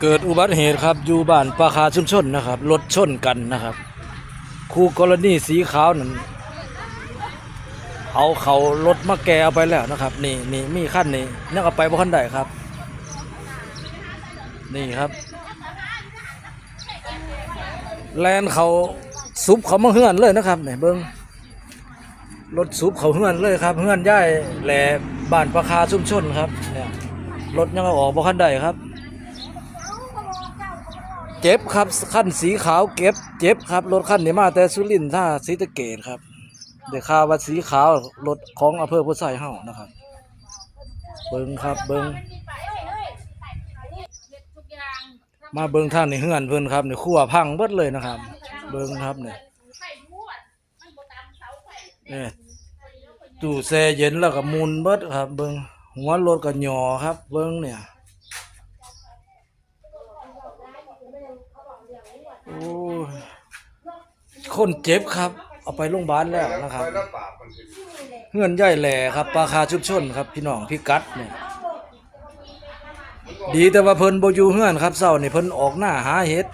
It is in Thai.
เกิดอุบัติเหตุครับอยู่บ้านปราคาชุมชนนะครับรถชนกันนะครับคู่กรณีสีขาวนั่นเอาเขารถมาแกเอาไปแล้วนะครับ นี่นี่มีขั้นนี้นักเอาไปบ่ขั้นใดครับ นี่ครับ แลนเขาซุปเขามาเฮือนเลยนะครับเนี่ยเบิ้งรถซุปเขาเฮือนเลยครับเฮือนย่ายแหล่บ้านปราคาชุมชนครับเนี่ยรถยังเอาออกบ่ขั้นใดครับ เจ็บครับขั้นสีขาวเก็บเจ็บครับรถขั้นนี้มาแต่สุรินทร์ท่าศรีสะเกดครับเดี๋ยวข่าวว่าสีขาวรถของอำเภอพุทธไซเฮานะครับ เบิ้งครับเบิ้งมาเบิ้งท่างในเฮือนเพิ่นครับในครัวพังเบิดเลยนะครับ เบิ้งครับเนี่ยเนี่ยตู้แช่เย็นแล้วก็มุนเบิดครับ เบิ้งหัวรถก็หย่อครับ เบิ้งเนี่ย โอ้คนเจ็บครับ เอาไปโรงพยาบาลแล้วนะครับเงื่อนใหญ่แหล่ครับปลาคาชุบชนครับ พี่น้องพี่กัดเนี่ยดีแต่ว่าเพิ่นบ่อยู่เงื่อนครับเศร้านี่เพิ่นออกหน้าหาเห็ด